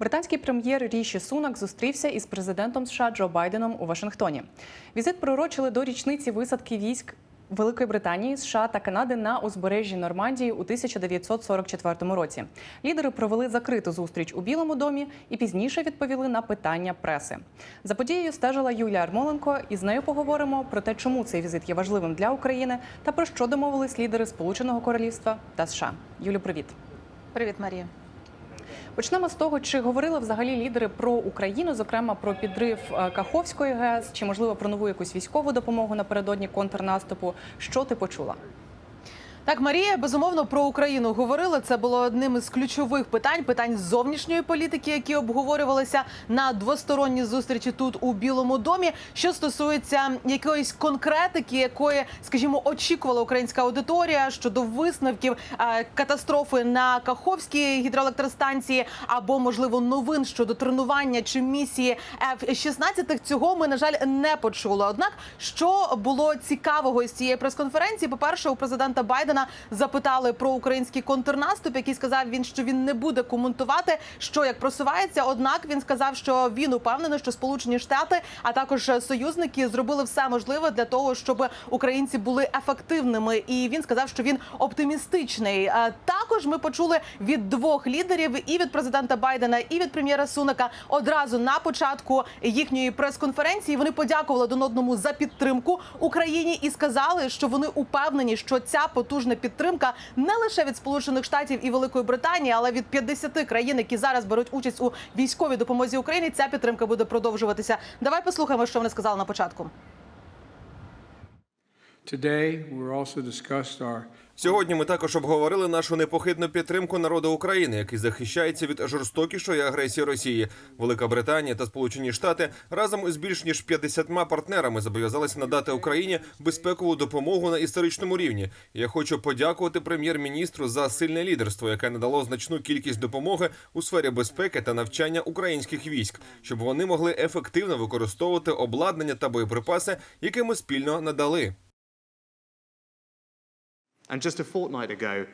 Британський прем'єр Ріші Сунак зустрівся із президентом США Джо Байденом у Вашингтоні. Візит пророчили до річниці висадки військ Великої Британії, США та Канади на узбережжі Нормандії у 1944 році. Лідери провели закриту зустріч у Білому домі і пізніше відповіли на питання преси. За подією стежила Юлія Армоленко, і з нею поговоримо про те, чому цей візит є важливим для України та про що домовились лідери Сполученого Королівства та США. Юлю, привіт. Привіт, Марія. Почнемо з того, чи говорили взагалі лідери про Україну, зокрема про підрив е, Каховської ГЕС, чи можливо про нову якусь військову допомогу напередодні контрнаступу. Що ти почула? Так, Марія, безумовно, про Україну говорили. Це було одним із ключових питань питань зовнішньої політики, які обговорювалися на двосторонній зустрічі тут у Білому домі. Що стосується якоїсь конкретики, якої, скажімо, очікувала українська аудиторія щодо висновків е, катастрофи на Каховській гідроелектростанції, або можливо новин щодо тренування чи місії F-16, цього ми на жаль не почули. Однак, що було цікавого із цієї прес-конференції, по перше, у президента Байдена запитали про український контрнаступ, який сказав він, що він не буде коментувати, що як просувається. Однак він сказав, що він упевнений, що Сполучені Штати, а також союзники зробили все можливе для того, щоб українці були ефективними. І він сказав, що він оптимістичний. Е, Також ми почули від двох лідерів і від президента Байдена, і від прем'єра Сунака одразу на початку їхньої прес-конференції. Вони подякували один одному за підтримку Україні і сказали, що вони упевнені, що ця потужна підтримка не лише від Сполучених Штатів і Великої Британії, але від 50 країн, які зараз беруть участь у військовій допомозі Україні. Ця підтримка буде продовжуватися. Давай послухаємо, що вони сказали на початку. Today, we also discussed our Сьогодні ми також обговорили нашу непохитну підтримку народу України, який захищається від жорстокішої агресії Росії. Велика Британія та Сполучені Штати разом із більш ніж 50 партнерами зобов'язалися надати Україні безпекову допомогу на історичному рівні. Я хочу подякувати прем'єр-міністру за сильне лідерство, яке надало значну кількість допомоги у сфері безпеки та навчання українських військ, щоб вони могли ефективно використовувати обладнання та боєприпаси, які ми спільно надали.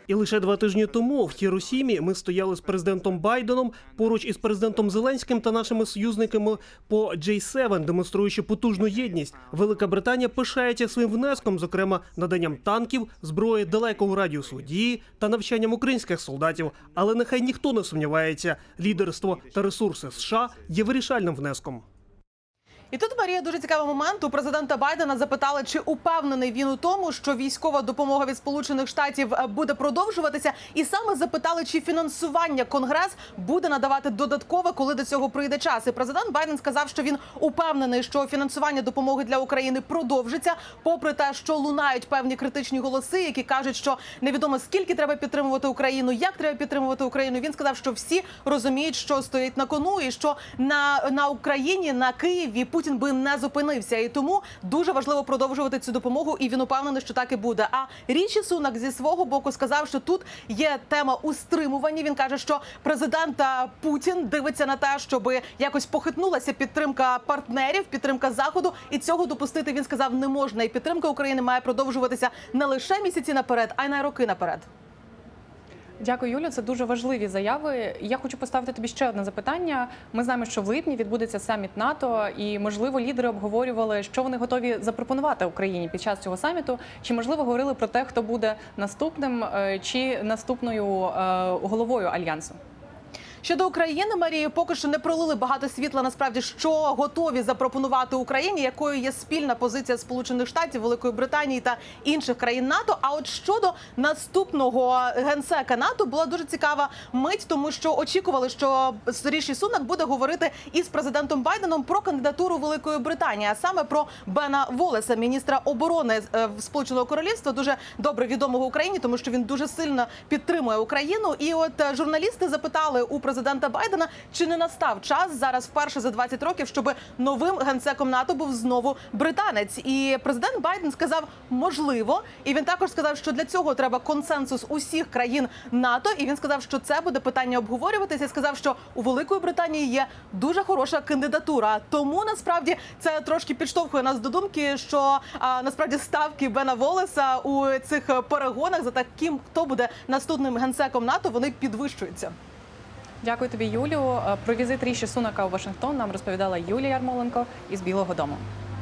І лише два тижні тому в Хіросімі ми стояли з президентом Байденом поруч із президентом Зеленським та нашими союзниками по J7, демонструючи потужну єдність. Велика Британія пишається своїм внеском, зокрема наданням танків, зброї далекого радіусу дії та навчанням українських солдатів. Але нехай ніхто не сумнівається, лідерство та ресурси США є вирішальним внеском. І тут Марія дуже цікавий момент. У президента Байдена запитали, чи упевнений він у тому, що військова допомога від Сполучених Штатів е, буде продовжуватися, і саме запитали, чи фінансування Конгрес буде надавати додаткове, коли до цього прийде час. І президент Байден сказав, що він упевнений, що фінансування допомоги для України продовжиться, попри те, що лунають певні критичні голоси, які кажуть, що невідомо скільки треба підтримувати Україну, як треба підтримувати Україну. Він сказав, що всі розуміють, що стоїть на кону, і що на, на Україні, на Києві Путін би не зупинився, і тому дуже важливо продовжувати цю допомогу. І він упевнений, що так і буде. А Річі Сунак зі свого боку сказав, що тут є тема у стримуванні. Він каже, що президент Путін дивиться на те, щоб якось похитнулася підтримка партнерів, підтримка заходу, і цього допустити він сказав не можна. І підтримка України має продовжуватися не лише місяці наперед, а й на роки наперед. Дякую, Юлю. Це дуже важливі заяви. Я хочу поставити тобі ще одне запитання. Ми знаємо, що в липні відбудеться саміт НАТО, і можливо лідери обговорювали, що вони готові запропонувати Україні під час цього саміту. Чи можливо говорили про те, хто буде наступним е, чи наступною е, головою альянсу? Щодо України, Марії, поки що не пролили багато світла. Насправді, що готові запропонувати Україні, якою є спільна позиція Сполучених Штатів, Великої Британії та інших країн НАТО. А от щодо наступного генсека НАТО була дуже цікава мить, тому що очікували, що Ріші Сунак буде говорити із президентом Байденом про кандидатуру Великої Британії, а саме про Бена Волеса, міністра оборони е, Сполученого Королівства, дуже добре відомого Україні, тому що він дуже сильно підтримує Україну. І от е, журналісти запитали у президента Байдена, чи не настав час зараз вперше за 20 років, щоб новим генсеком НАТО був знову британець. І президент Байден сказав, можливо, і він також сказав, що для цього треба консенсус усіх країн НАТО. І він сказав, що це буде питання обговорюватися. Сказав, що у Великої Британії є дуже хороша кандидатура. Тому насправді це трошки підштовхує нас до думки, що а, насправді ставки Бена Волеса у цих перегонах за таким, хто буде наступним генсеком НАТО, вони підвищуються. Дякую тобі, Юлю. Е, Про візит Ріші Сунака у Вашингтон нам розповідала Юлія Ярмоленко із Білого Дому.